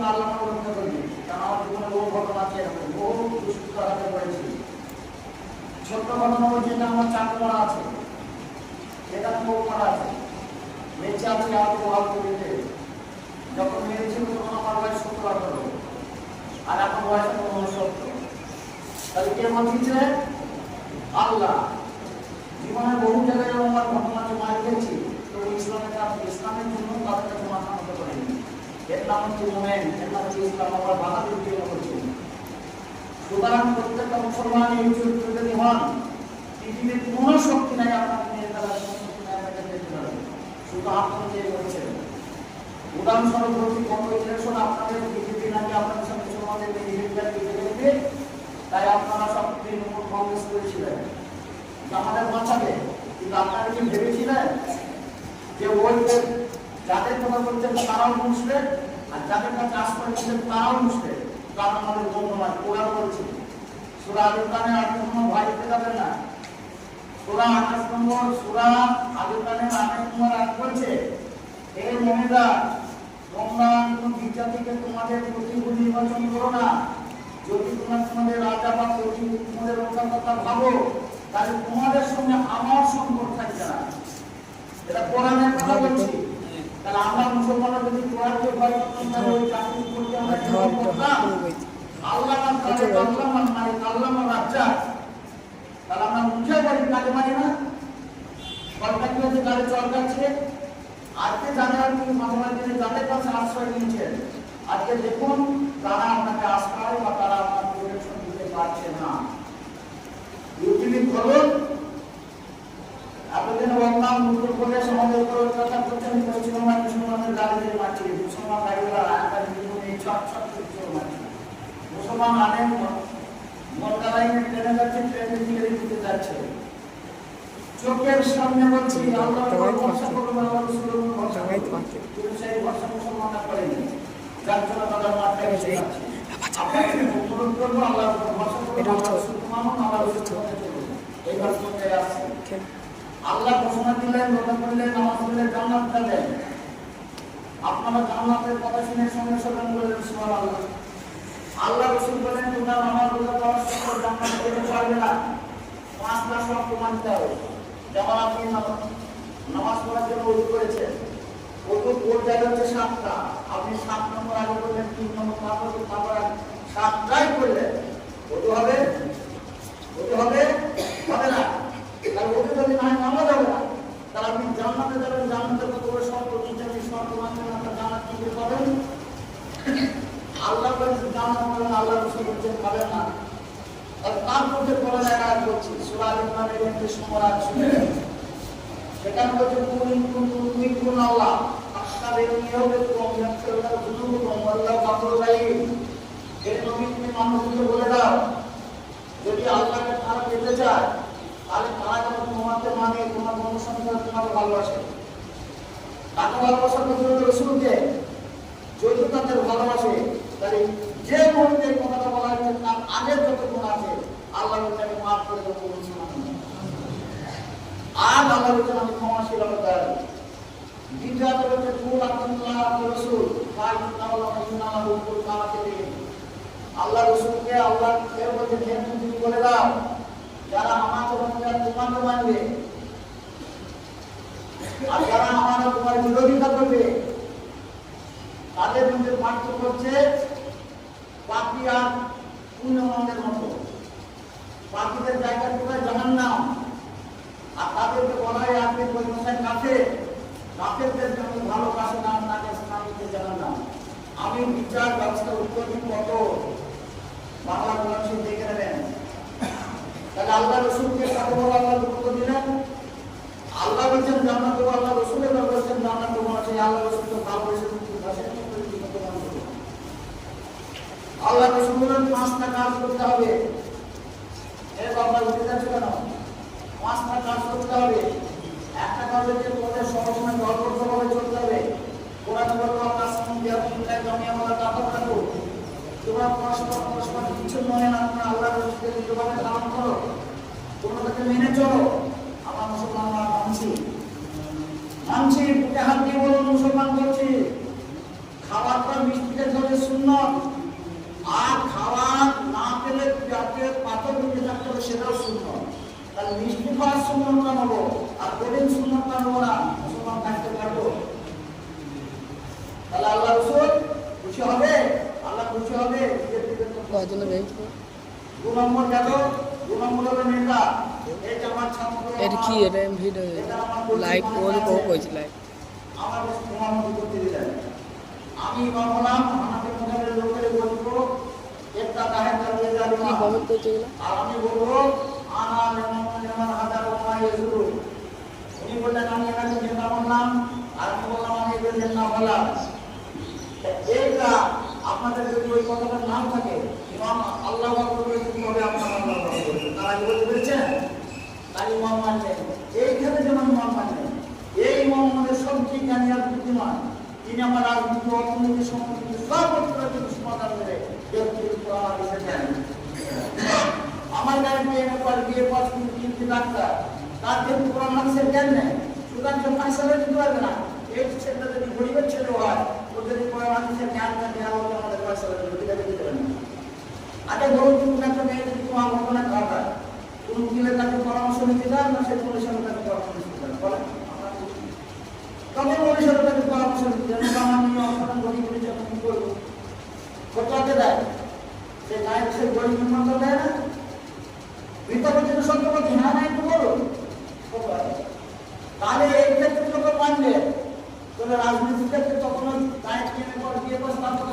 না আল্লাহ কারণ আমার জীবনে বহু ঘটনা আছে, এরকম বহু দুষ্কৃত হাতে ছোট্ট ঘটনা যে আমার চাকরি আছে। বউ আছে। বেঁচে আছে আর দিতে যখন মেরেছিল তখন আমার বয়স সত্তর আঠারো আর এখন বয়স এখন উনসত্তর। তাহলে কে বাঁচিয়েছে আল্লাহ। জীবনে বহু জায়গায় আমার ঘটনাকে মার খেয়েছি তো ইসলামের কাছে ইসলামের জন্য তাদের কাছে মাথা নত করেনি এর নাম হচ্ছে মোমেন এর নাম হচ্ছে সুতরাং প্রত্যেকটা মুসলমান এই চরিত্র যদি হন পৃথিবীর কোনো শক্তি নাই আপনাকে নিয়ে তারা শক্তি নাই আপনাকে দেখতে উদাহরণস্বরূপ বলছি, গত ইলেকশন আপনাদের বিজেপি নাকি আপনাদের সঙ্গে সমাজের বিজেপিটা জিতে গেছে তাই আপনারা সব তৃণমূল কংগ্রেস করেছিলেন। আমাদের বাঁচাবে কিন্তু আপনারা কি ভেবেছিলেন যে ওই যাদের কথা বলছেন তারাও মুসলেন আর যাদের কাছে চাষ করেছিলেন তারাও মুসলেন কারণ আমাদের বন্ধুমান কোরআন বলছে সুরা আলু কানে আর কোনো ভয় দিতে যাবেন না। সুরা আঠাশ নম্বর, সুরা আলু কানে আঠাশ নম্বর আট বলছে এই মহিলা, তোমরা কোন বিদ্যার্থীকে তোমাদের প্রতিভূ নির্বাচন করো না। যদি তোমরা তোমাদের রাজা বা প্রতিভূ তোমাদের কথা ভাবো, তাহলে তোমাদের সঙ্গে আমার সম্পর্ক থাকবে না। এটা কোরআনের কথা বলছি। তাহলে আমরা মুসলমানরা যদি কোরআনকে ভয় করতাম তাহলে ওই চাকরি করতে আমরা কেমন করতাম। আল্লাহ মান তাহলে আল্লাহ মান মালিক আল্লাহ মান রাজ্জাক। তাহলে আমরা মুখে বলি কাজে মানি না? সরকার কি হচ্ছে কাজে চরকাচ্ছে আজকে যারা আপনি মহামারী দিনে যাদের কাছে আশ্রয় নিয়েছেন আজকে দেখুন তারা আপনাকে আশ্রয় বা তারা আপনার প্রোটেকশন দিতে পারছে না। ইউটিউবে খবর এতদিন বললাম উত্তর প্রদেশ আমাদের উপর অত্যাচার করছেন পশ্চিমবঙ্গ মুসলমানদের গাড়ি দিয়ে মুসলমান গাড়িওয়ালা একা জীবনে ছট ছট করে চোর মুসলমান আনেন মলকা লাইনে ট্রেনে যাচ্ছে ট্রেনে দিকে দিতে যাচ্ছে। চোখের সামনে বলছি আল্লাহ ভরসা করব আল্লাহ রসুলের ভরসা করব। কিন্তু সেই ভরসা মুসলমানরা করেনি। যার জন্য রসুলকে মানুন আল্লাহ রসুলের পথে চলুন এই ভাষণে আসছে। আল্লাহ ঘোষণা দিলেন রোজা করলেন নামাজ পড়লেন জান্নাত পেলেন আপনারা জান্নাতের কথা শুনে সঙ্গে সঙ্গে বললেন, সুবহানাল্লাহ। আল্লাহ রসুল বলেন, তোমরা নামাজ রোজা করার সঙ্গে জান্নাত পেতে পারবে না। পাঁচটা সব মানতে হবে যেমন আপনি নামাজ- পড়ার জন্য উঠে করেছেন ওটু ওর জায়গা হচ্ছে সাতটা। আপনি সাত নম্বর আগে করলেন তিন নম্বর তারপর তারপর সাতটাই করলেন ওটু হবে ওটু হবে হবে না তাহলে ওটু যদি না হয় নামাজ হবে না তাহলে আপনি জান্নাতে যাবেন জান্নাতে কত করে শর্ত নিচে আপনি শর্ত মানছেন আপনার জান্নাত কি করে পাবেন আল্লাহ বলেছেন জান্নাত পাবেন আল্লাহ রসুল বলছেন পাবেন না। তার মধ্যে কোন জায়গায় বলছি সুরা ইমানের মধ্যে সমরাজ শুনে সেখানে বলছে তুমি তুমি কোন আল্লাহ। আশকারে নিয়োগে কম ইয়াকসুল্লাহ যুনুব কম আল্লাহ কাফর রাহিম। এই নবী, তুমি মানুষকে বলে দাও, যদি আল্লাহকে তারা পেতে চায়, তাহলে তারা যেন তোমাকে মানে তোমার অনুসরণ তোমাকে ভালোবাসে। তাকে ভালোবাসা করতে হবে রসুলকে। যদি তাদের ভালোবাসে, তাহলে যে মুহূর্তে এই কথাটা বলা হয়েছে তার আগের যত গুণ আছে? আল্লাহ তাকে মাফ করে দেবো আর আল্লাহ বলছেন, আমি ক্ষমাশীল আমার কামাকে আল্লাহ রসুলকে আল্লাহ কেউ বলছে যে তুমি যারা মানবে। আর যারা আমার বিরোধিতা করবে, তাদের মধ্যে পার্থক্য হচ্ছে আর পুণ্যমন্দের মতো। পাপিদের জায়গা কোথায়? জাহান নাম আর তাদেরকে বলা হয় আপনি ওই কাছে। ভালো কাছে নাম তাকে স্থান দিতে জানান না আমি বিচার ব্যবস্থা উৎপত্তি কত? বাংলা মানুষের দেখে নেবেন। তাহলে আল্লাহ রসুলকে কাকে বলা, আল্লাহ দুঃখ দিলেন। আল্লাহ বলছেন দেবো আল্লাহ রসুলের বলছেন জান্নাত দেবো সেই আল্লাহ রসুলকে ভালোবেসে আল্লাহ রসুল বলেন পাঁচটা কাজ করতে হবে। তোমরা কিছু মনে না তোমরা মেনে চলো। আমার মুসলমান, আমরা মানছি মানছি হাত দিয়ে বলুন মুসলমান করছি খাবারটা মিষ্টিতে চলে যে সুন্নত আর খাওয়া না পেলে যাতে পাথর ঢুকে থাকতে হবে সেটাও সুন্নত তাহলে খাওয়ার সুন্নতটা নেব আর কঠিন সুন্নতটা নেব না? মুসলমান থাকতে পারব। তাহলে আল্লাহ রসুল খুশি হবে? আল্লাহ খুশি হবে? নিজের দিকে তো কয়জনে বেঞ্চ দু নম্বর গেল দু নম্বর হলো নেতা। এটা আমার ছাত্র এটা কি? এটা ভিডিও লাইক করে কো কইছি লাইক আমার তোমার মতো করতে দিলেন। আমি লোকের বলব একটা কাছে যাবে আর আমি বলব আনা যেমন যেমন হাজার ইয়েসুরু উনি বললেন আমি এখানে নেতা বললাম, আর আমি বললাম? আমি এইটা আপনাদের যদি ওই কথাটা নাম থাকে ইমাম আল্লাহ কীভাবে আপনার আল্লাহ তারা কি বলতে পেরেছেন তার ইমাম মানলেন এইখানে যেমন ইমাম মানলেন এই ইমাম আমাদের সব ঠিক জানি আর বুদ্ধিমান তিনি আমার রাজনীতি অর্থনীতি সংস্কৃতি সব সমাধান করে ব্যক্তিগত আমার বিষয় জানেন আমার গায়ে বিয়ে পর বিয়ে পর কিন্তু ডাক্তার। তার কিন্তু কোরআন হাদিসের জ্ঞান নেই। সুতরাং কেউ ফাইসালা দিতে পারবে না। এই ছেলেটা যদি গরিবের ছেলে হয় ও যদি কোরআন হাদিসের জ্ঞান না দেওয়া হলে আমাদের ফাইসালা দিতে দিতে দিতে পারে না। আগে ধরুন তুমি একটা মেয়ে যদি তোমার ঘটনা খাওয়ায় কোন উকিলের কাছে পরামর্শ নিতে চান না, সে পুলিশের কাছে পরামর্শ নিতে চান বলেন। পরামর্শ নিতে করব? কত সে দেয় না। বিতর্ক যদি সত্যপতি হ্যাঁ না একটু বলুন। তাহলে এই ক্ষেত্রে তোকে মানবে। তাহলে রাজনীতির ক্ষেত্রে তখন দায়িত্ব নিয়ে বসে তারপরে